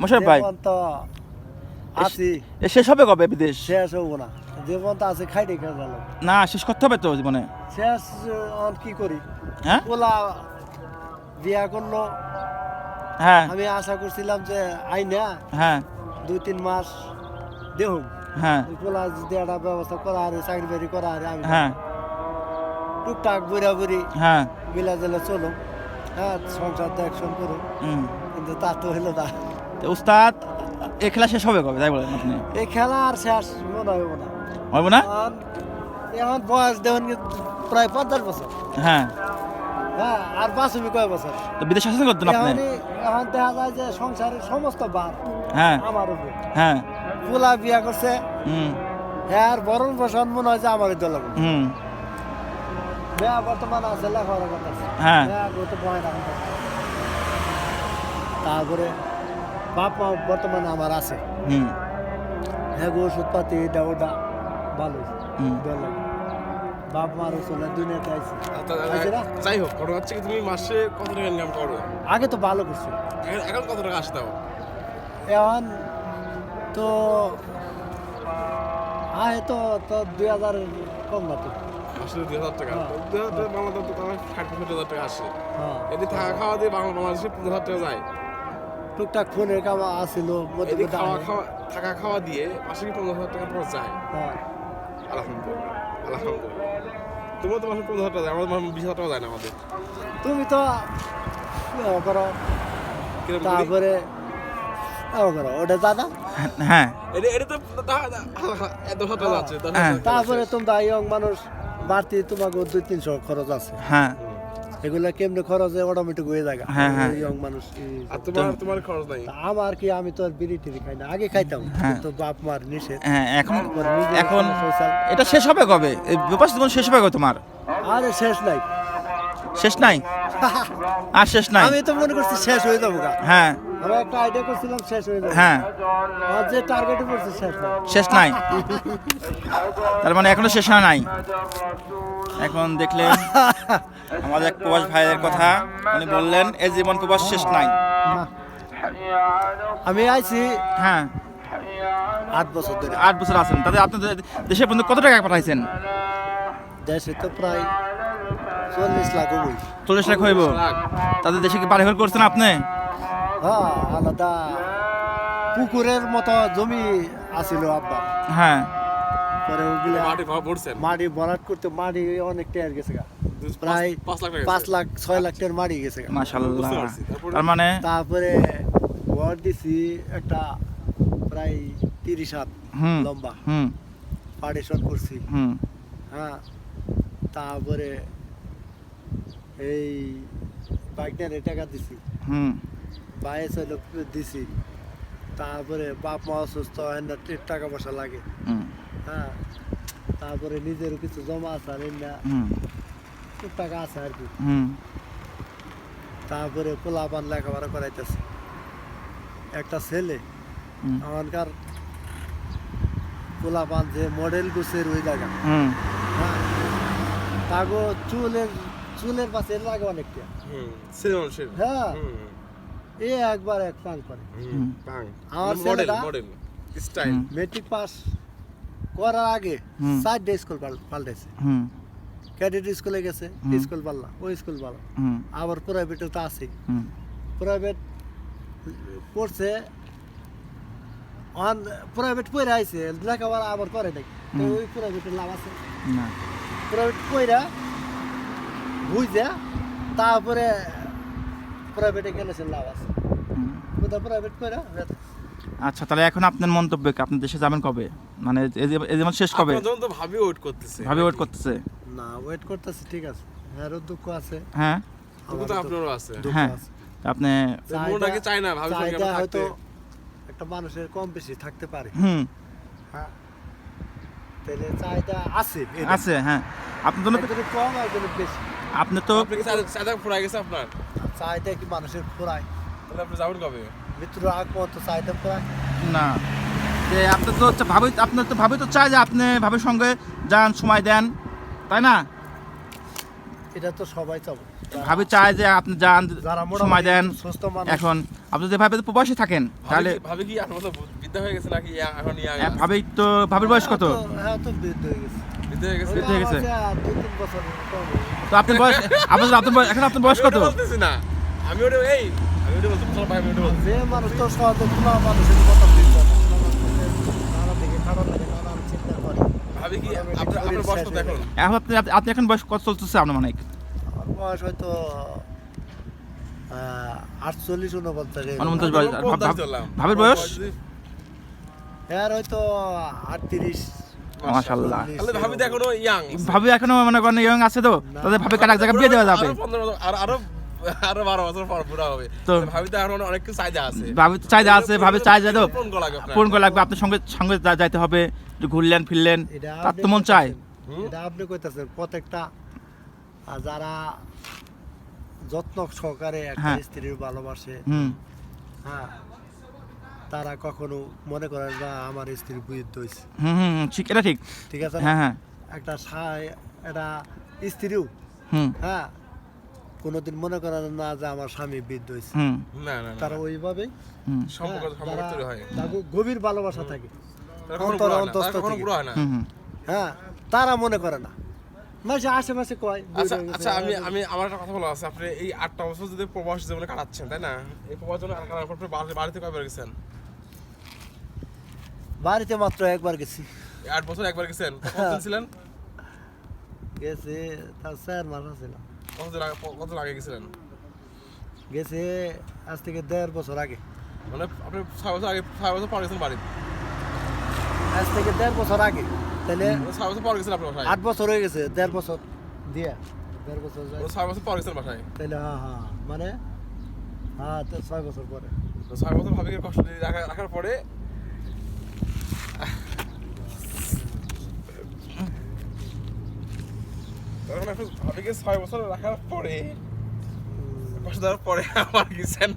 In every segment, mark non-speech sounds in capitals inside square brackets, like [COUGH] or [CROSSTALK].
মোশারফ ভাই তো আছি। এ শেষ হবে কবে বিদেশ? শেষ হব না। জীবন তো আছে খাইতে খেয়ে গেল। না শেষ করতে হবে তো জীবনে? শেষ আর কি করি? হ্যাঁ? পোলা বিয়া করল। হ্যাঁ। আমি আশা করছিলাম যে আইনা হ্যাঁ। দুই তিন মাস দেহ। হ্যাঁ। পোলা যদি একটা ব্যবস্থা করা আরে চাকরি বাকরি করা আরে আমি হ্যাঁ। টুকটাক বুড়া বুড়ি হ্যাঁ। মিলা জেলে চলো হ্যাঁ সংসার দেখশন করো হুম। কিন্তু তা তো হলো না। তো উস্তাদ এ খেলা শেষ হবে কবে? তাই বলেন আপনি। এই খেলা আর শেষ মনে হইব না। হবে না? এখন বয়স দেখুন প্রায় পঞ্চাশ বছর। হ্যাঁ। হ্যাঁ আর বাঁচবি কয় বছর? তো বিদেশ শাসন করতেন আপনি? এখন দেখা যায় যে সংসারের সমস্ত বার হ্যাঁ। আমার উপর। হ্যাঁ। পোলা বিয়া করছে। হুম। হ্যাঁ আর বরণ পোষণ মনে হয় যে আমার দল হুম। মেয়া বর্তমান আছে লেখাপড়া করতেছে। হ্যাঁ। বয় না। তারপরে বাপ মা বর্তমানে আমার আছে। হুম। হ্যাঁ ওষুধপাতি এটা ওটা ভালো। বাপ মার চলে দুনিয়াতে আইছি। আচ্ছা, যাই হোক কথা হচ্ছে কি তুমি মাসে কত টাকা ইনকাম করো আগে তো ভালো করছ। এখন- এখন কত টাকা আসতে এখন তো আয় তো তো দুই হাজার কম না তো মাসে দুই হাজার টাকা। হ্যাঁ। দুই হাজার টাকা বাংলা তো ষাট পঁয়ষট্টি হাজার টাকা আসে। হ্যাঁ। এতে থাকা খাওয়া দিয়ে বাংলা বাংলাদেশে পনেরো হাজার টাকা যায়। টুকটাক ফোনের কাম আসছিল মধ্যে খাওয়া খাওয়া থাকা খাওয়া দিয়ে মাসে কি পনেরো হাজার টাকা তোমার যায়। হ্যাঁ। আলহামদুলিল্লাহ আলহামদুলিল্লাহ। তোমার তো মাসে পনেরো হাজার টাকা যায় আমাদের মাসে বিশ হাজার টাকা যায় না আমাদের। তুমি তো করো। তারপরে ওটা দাদা হ্যাঁ। এটা তো তারপরে। তোমরা ইয়ং মানুষ বাড়তি তোমাকে দুই তিনশো খরচ আছে। হ্যাঁ। এগুলা কেমনে খরচ অটোমেটিক হয়ে যায় হ্যাঁ, হ্যাঁ। ইয়ং মানুষ ই- আর তোমার তোমার খরচ নাই? আমার কি আমি তো আর বিড়ি টিড়ি খাই না। আগে খাইতাম হ্যাঁ। তো বাপ মার নিষেধ। হ্যাঁ এখন এখন এটা শেষ হবে কবে? এই ব্যাপার জীবন শেষ হবে কবে তোমার? আরে শেষ নাই। শেষ নাই? [LAUGHS] আর শেষ নাই? আমি তো মনে করছি শেষ হয়ে যাব হ্যাঁ। আমি একটা আইডিয়া করছিলাম শেষ হয়ে যাবে। হ্যাঁ। আমার যে টার্গেটে পড়ছে শেষ নাই। শেষ নাই? [LAUGHS] তার মানে এখনও শেষ হয় নাই? এখন দেখলেন আমাদের এক প্রবাস ভাইয়ের কথা। উনি বললেন এই জীবন প্রবাস শেষ নাই। আমি আইছি। হ্যাঁ। আট বছর ধরে। আট বছর আছেন। তাদের আপনাদের দেশে বন্ধু কত টাকা পাঠাইছেন? দেশে তো প্রায় চল্লিশ লাখ হবই চল্লিশ লাখ হইব? তাদের দেশে কি বাড়ি ঘর করছেন আপনি? হ্যাঁ আলাদা পুকুরের মতো জমি আছিল আব্বা। হ্যাঁ। পরে ওগুলা মাটি ভাড়া মাটি ভরাট করতে মাটি অনেক টেয়ার গেছে গা। প্রায় পাঁচ লাখ ছয় লাখ টেয়ার মারি গেছে মাশাল্লাহ? তার মানে? তারপরে ঘর দিছি একটা প্রায় তিরিশ হাত লম্বা। পার্টিশন করছি। হুম। হ্যাঁ তারপরে এই বাইকটারে টাকা দিছি। হুম। বাইরে চলে দিছি। তারপরে বাপ মা অসুস্থ হয় না টাকা পয়সা লাগে। হ্যাঁ তারপরে নিজের কিছু জমা আছে আর হুম। টাকা আছে আর কি। হুম। তারপরে পোলাপান লেখাপড়া করাইতেছে। একটা ছেলে হুম। আমানকার পোলাপান যে মডেল গুছের ওই জায়গা। হুম। হ্যাঁ তাগো চুলের চুলের পাশে লাগে অনেকটা। হুম, ছেলে মানুষের। হ্যাঁ। এ একবার এক পান করে। আমার model, model, style. Matric pass করার আগে। চারটে স্কুল পাল- পাল্টেছে। হুম। ক্যাডেট স্কুলে গেছে স্কুল পাল্লা ওই স্কুল পাল্লা। আবার প্রাইভেটে তো আছে প্রাইভেট পড়ছে অন প্রাইভেট পড়ে আইছে লেখাপড়া আবার করে তো ওই প্রাইভেটের লাভ আছে। না। প্রাইভেট পড়া বুঝে তারপরে প্রাইভেটে গেলে সে লাভ আছে? কোথাও প্রাইভেট পড়া আচ্ছা তাহলে এখন আপনার মন্তব্য কি? আপনি দেশে যাবেন কবে? মানে এই যেমন শেষ কবে? আপনার তো ভাবি ওয়েট করতেছে। ভাবে ওয়েট করতেছে? না ওয়েট করতেছি ঠিক আছে। হ্যারও দুঃখ আছে। হ্যাঁ? আপনারও আছে। হ্যাঁ। আপনি মনটাকে চায় না? ভাবি হয়তো একটা মানুষের কম বেশি থাকতে পারে। হুম। হ্যাঁ। তাহলে চাহিদা আছে আছে হ্যাঁ। আপনার জন্য কম একজনের বেশি। আপনি তো আপনি চাঁদা- ফুরাই গেছে আপনার? চাহিদা কি মানুষের ফুরায় তাহলে আপনি যাবেন কবে? মৃত্যুর আগ পর্যন্ত চাহিদা ফুরায় না। যে আপনার তো হচ্ছে ভাবি আপনার তো ভাবি তো চাই যে আপনি ভাবির সঙ্গে যান সময় দেন। তাই না? এটা তো সবাই চাবো। ভাবি চায় যে আপনি যান যারা সময় দেন সুস্থ মানুষ। এখন। আপনি যদি ভাবে প্রবাসী থাকেন তাহলে ভাবি কি- ভাবি আপনার বৃদ্ধা হয়ে গেছে নাকি? এখন ইয়াং হ্যাঁ, ভাবেই তো ভাবির বয়স কত? হ্যাঁ তো বৃদ্ধ হয়ে গেছে। বৃদ্ধ হয়ে গেছে। বৃদ্ধ হয়ে গেছে। হয়ে। তো আপনার বয়স আপনার আপনার বয়স- এখন আপনার বয়স কত? বলতেছি না। আমি ওটা এই আমি ওটা ভাই আমি ওটা বলছি যে মানুষ তো সহজে খোলা মানুষের কথা বলতে ভাবি কি আপনার আপনার বয়স এখন? এখন আপনি আপনি এখন বয়স কত চলতেছে আপনার মানে আমার বয়স হয়তো আটচল্লিশ উনপঞ্চাশ। উনপঞ্চাশ বয়স। ভাবির বয়স? এর হয়তো আটত্রিশ মাশাআল্লাহ। তাহলে ভাবি এখনও ইয়াং ভাবি এখনও মনে করেন ইয়ং আছে তো তাদের ভাবি কাটা জায়গা বিয়ে দেওয়া যাবে। আরও 15 আর আরও আরও বারো বছর পর পুরা হবে। তো- তো ভাবি তো এখন অনেক চাহিদা আছে। ভাবি চাহিদা আছে ভাবি চাহিদা তো। পূরণ করা লাগবে আপনার। সঙ্গে সঙ্গে যাইতে হবে ঘুরলেন ফিরলেন এটা তার তো মন চায়। এটা আপনি কইতেছেন প্রত্যেকটা যারা যত্ন সহকারে একটা হ্যাঁ। স্ত্রীর ভালোবাসে হ্যাঁ তারা কখনো মনে করে না আমার স্ত্রী বৃদ্ধ হয়েছে হুম ঠিক এটা ঠিক। ঠিক আছে হ্যাঁ হ্যাঁ। একটা একটা স্ত্রীও। হুম। হ্যাঁ? কোনোদিন মনে করে না যে আমার স্বামী বৃদ্ধ হয়েছে না না তারা ওইভাবে সম্পর্ক সম্পর্ক তৈরি হয়। গভীর ভালোবাসা থাকে। অন্তরে হয় অন্তস্থ হ্যাঁ তারা মনে করে না। মাসে আশেপাশে কয় আচ্ছা আচ্ছা আমি আমি আমার একটা কথা বলা আছে। আপনি এই আটটা বছর যদি প্রবাস জীবনে কাটাচ্ছেন তাই না? এই প্রবাস জীবনে কাটানোর পর বাড়িতে কয়বার গেছেন? বাড়িতে মাত্র একবার গেছি। আট বছর একবার গেছেন? কতদিন ছিলেন গেছে তার চার মাস ছিল। কতদিন আগে কতদিন আগে গেছিলেন? গেছে আজ থেকে দেড় বছর আগে। মানে আপনি ছয় বছর আগে ছয় বছর পর গেছেন বাড়িতে আজ থেকে দেড় বছর আগে। তাহলে মানে ছয় বছর পর গেছেন আপনার বাসায়? আট বছর হয়ে গেছে দেড় বছর দিয়ে। দেড় বছর। মানে ছয় বছর পর গেছেন বাসায়? তাহলে হ্যাঁ হ্যাঁ। মানে হ্যাঁ তো ছয় বছর পরে। ছয় বছর ভাবিকে কষ্ট রাখা রাখার পরে তখন আপনি ভাবিকে ছয় বছর রাখার পরে কষ্ট দেওয়ার পরে আবার গেছেন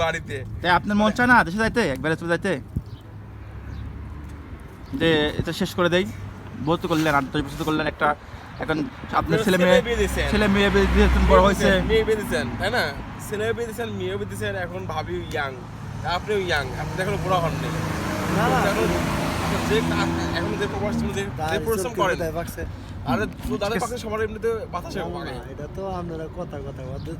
বাড়িতে। তাই আপনার মন চায় না দেশে যাইতে? একবারে চলে যাইতে? যে এটা শেষ করে দেই। বলতে করলেন আট দশ বছর তো করলেন একটা এখন আপনার ছেলে মেয়ে বিয়ে দিয়েছেন। ছেলে মেয়ে বিয়ে দিয়েছেন, বড় হয়েছে। মেয়ে বিয়ে দিয়েছেন তাই না? ছেলে বিয়ে দিয়েছেন মেয়েও বিয়ে দিয়েছেন এখন ভাবি ইয়াং আপনিও ইয়াং আপনি এখনও বুড়া হননি। না। না এখন এখন যে এখন যে প্রবাস যে- যে পরিশ্রম চোখে করেন বোধহয় বাকছে। আরে তো তাদের পাশে সবার এমনিতে বাতাসে না, এটা তো আপনারা কথা কথা কথা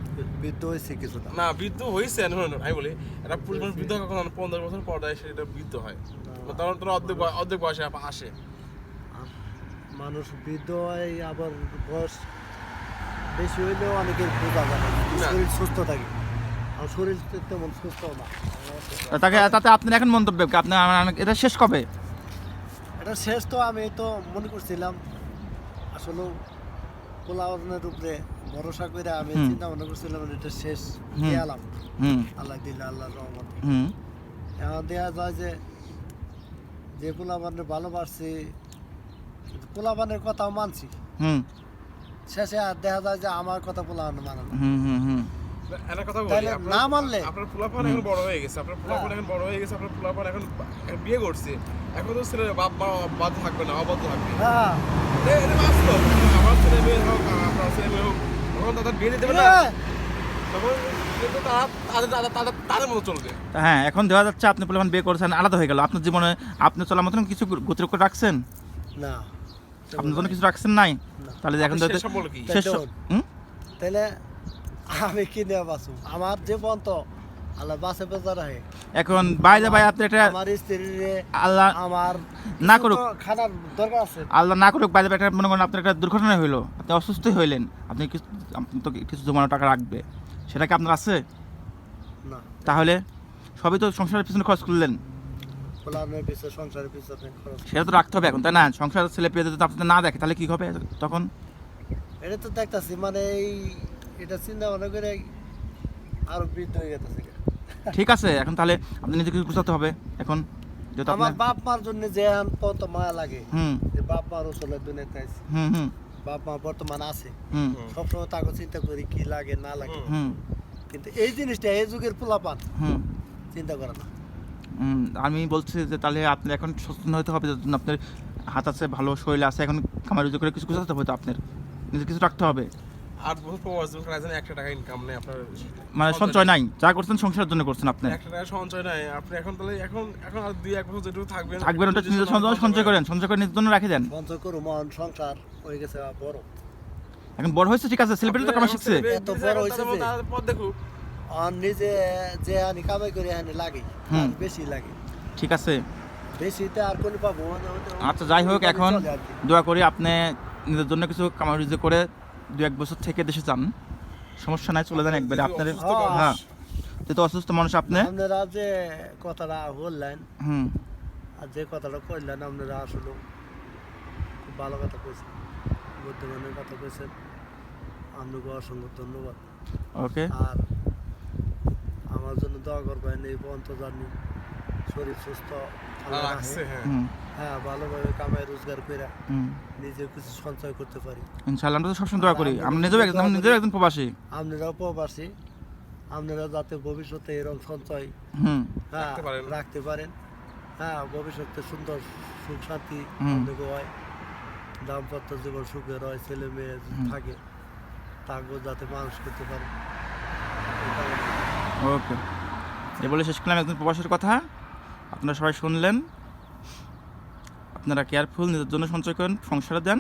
বৃদ্ধ হয়েছে কিছুটা না বৃদ্ধ হয়েছে শুনুন আমি বলি একটা পুরুষ মানুষ বৃদ্ধ কখন হয়? পনেরো বছর পর দেয় সেটা বৃদ্ধ হয় তখন তোরা অর্ধেক বয়- অর্ধেক বয়সে আসে মানুষ বৃদ্ধ হয় আবার বয়স বেশি হইলেও অনেকের বোঝা যায়। শরীর সুস্থ থাকে আর শরীর তেমন সুস্থ না তাকে তাতে আপনার এখন মন্তব্য? আপনার এটা শেষ কবে এটা শেষ তো আমি তো মনে করছিলাম আসলে পোলাওয়ানের উপরে ভরসা করে আমি চিন্তা মনে করছিলাম এটা শেষ হুম। গেলাম আল্লাহ দিলে আল্লাহ রহমত। হুম। এখন দেওয়া যায় যে যে পোলাবানের ভালোবাসছি পোলাবানের কথাও মানছি। হুম। শেষে আর দেখা যায় যে আমার কথা পোলাবান মানে না। হুম হুম হুম। একটা কথা বলি না মানলে? আপনার পোলাপান এখন বড় হয়ে গেছে আপনার পোলাপান এখন বড় হয়ে গেছে আপনার পোলাপান এখন বিয়ে করছে। এখন তো ছেলে বাপ মা বাদ থাকবে না অবাধ্য থাকবে। হ্যাঁ। এটা বাস্তব। আমার ছেলে মেয়ে হোক আপনার ছেলে মেয়ে হোক তখন তাদের বিয়ে দিতে না। হ্যাঁ, তখন হ্যাঁ এখন দেওয়া যাচ্ছে আপনি পরিমাণ বিয়ে করছেন আলাদা হয়ে গেল। আপনার জীবনে আপনি চলার মতন কিছু গতির করে রাখছেন? না। আপনার জন্য কিছু রাখছেন নাই? তাহলে এখন শেষ তো- সম্পর্ক কি? শেষ দেখুন। হুম? তাহলে আমি কি নিয়ে বাঁচব? আমার যে পর্যন্ত আল্লাহ বাসে বেজা রাখে। এখন বাইরে ভাই আপনি একটা আমার স্ত্রীর আল্লাহ আমার না করুক। তো খানার দরকার আছে। আল্লাহ না করুক বাইরে একটা মনে করেন আপনার একটা দুর্ঘটনা হইল। আপনি অসুস্থ হইলেন আপনি কিছু আপনি তো কিছু জমানো টাকা রাখবে। সেটা কি আপনার আছে? না। তাহলে সবই তো সংসারের পিছনে খরচ করলেন। সেটা তো রাখতে হবে এখন তাই না? সংসার ছেলে পেয়ে যদি আপনি না দেখে তাহলে কি হবে তখন? এটা তো দেখতাছি মানে এই এটা চিন্তা ভাবনা করে আরও বৃদ্ধ হয়ে গেছে ঠিক আছে এখন তাহলে আপনি নিজেকে বুঝাতে হবে। এখন আমার বাপ মার জন্য যে মায়া লাগে। হুম। যে বাপ মার ওসলে দুনিয়াতে আছে হুম হুম। বাপ মা বর্তমান আছে। হুম। সবসময় তাকে চিন্তা করি কি লাগে না লাগে। হুম। কিন্তু এই জিনিসটা এই যুগের পোলাপান। হুম। চিন্তা করে না। হুম, আমি বলছি যে তাহলে আপনি এখন সচেতন হতে হবে যতদিন আপনার হাত আছে ভালো শরীর আছে এখন রুজু করে কিছু গুছাতে হবে তো আপনার। নিজে কিছু রাখতে হবে। কাটাইছেন একটা টাকা ইনকাম নেই আপনার। মানে সঞ্চয় নাই। যা করছেন সংসারের জন্য করছেন আপনি। একটা টাকা সঞ্চয় নাই। আপনি এখন তাহলে এখন এখন আর দুই এক বছর যেটুকু থাকবেন থাকবেন ওটা নিজের সঞ্চয় সঞ্চয় করেন সঞ্চয় করে নিজের জন্য রেখে দেন। সঞ্চয় করু মহান সংসার হয়ে গেছে বড়। এখন বড় হয়েছে ঠিক আছে সেলিব্রিটি তো কামা শিখছে। এত বড় হয়েছে দেখুক। আর নিজে যে আনি কামাই করে আনি লাগে হুম। বেশি লাগে। ঠিক আছে। বেশিতে আর কোন পাবো মানে আচ্ছা যাই হোক এখন আর। দোয়া করি আপনি নিজের জন্য কিছু কামাই করে দু এক বছর থেকে দেশে যান। সমস্যা নাই চলে যান একবারে। আপনার হ্যাঁ। যেহেতু অসুস্থ মানুষ আপনি? আপনারা যে কথাটা বললেন হুম। আর যে কথাটা কইলেন আপনারা আসলে খুব ভালো কথা কইছেন। বুদ্ধিমানের কথা কইছেন। আপনাকে অসংখ্য ধন্যবাদ। ওকে। আর আমার জন্য দোয়া করবেন এই পর্যন্ত জানি শরীর সুস্থ রাখে। রাখছে হ্যাঁ। হ্যাঁ ভালোভাবে কামাই রোজগার করে হুম। নিজে কিছু সঞ্চয় করতে পারি। ইনশাআল্লাহ আমরা তো সবসময় দোয়া করি। আমরা নিজেও একজন আমরা নিজেও একজন প্রবাসী। আপনারাও প্রবাসী। আপনারা যাতে ভবিষ্যতে এরকম সঞ্চয় হুম। হ্যাঁ রাখতে পারেন। রাখতে পারেন। হ্যাঁ ভবিষ্যতে সুন্দর সুখ শান্তি। হয়। দাম্পত্য জীবন সুখের হয় ছেলে মেয়ে থাকে তাকেও যাতে মানুষ করতে পারে। ওকে। এ বলে শেষ করলাম একজন প্রবাসীর কথা। আপনারা সবাই শুনলেন। আপনারা কেয়ারফুল নিজের জন্য সঞ্চয় করেন সংসারে দেন।